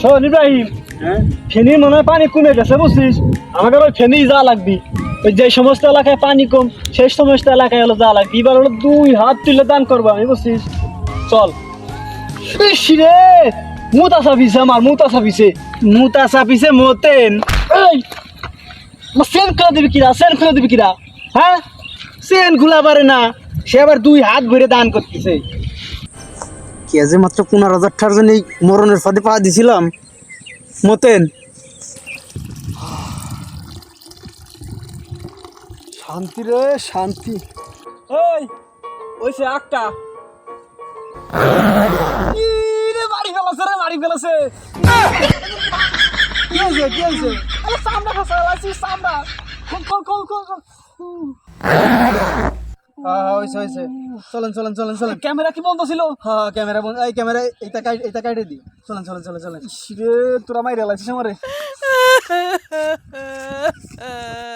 শোন ইব্রাহিম হ্যাঁ? ফেনির মনে হয় পানি কমে গেছে বুঝছিস? আমাকে ওই ফেনি যা লাগবি। ওই যে সমস্ত এলাকায় পানি কম সেই সমস্ত এলাকায় হলো যা লাগবে। এবার হলো দুই হাত তুলে দান করব আমি বুঝছিস? চল। রে মুতা সাফিসে আমার মুতা সাফিসে মুতা চাপিছে মতেন। এই সেন খুলে দিবি কিরা সেন খুলে দিবি কিরা? হ্যাঁ? চেন খোলা পারে না সে আবার দুই হাত ভরে দান করতেছে। কে যে মাত্র পনেরো হাজার টাকার জন্য এই মরণের ফাঁদে পা দিছিলাম। মতেন? শান্তি রে শান্তি। ওই ওই ওইসে একটা। রে বাড়ি ফেলাছে রে বাড়ি ফেলাছে। কি হয়েছে কি হয়েছে? আরে সামনে ফসা সামনে খোল খোল খোল খোল। হ্যাঁ, হ্যাঁ, হয়েছে হয়েছে চলেন চলেন চলেন চলেন। ক্যামেরা কি বন্ধ ছিল? হ্যাঁ, হ্যাঁ ক্যামেরা বন্ধ। এই ক্যামেরা এটা কাই এটা কাইটে দি চলেন চলেন চলেন চলেন। রে তোরা মাইরা লাগছিস আমারে।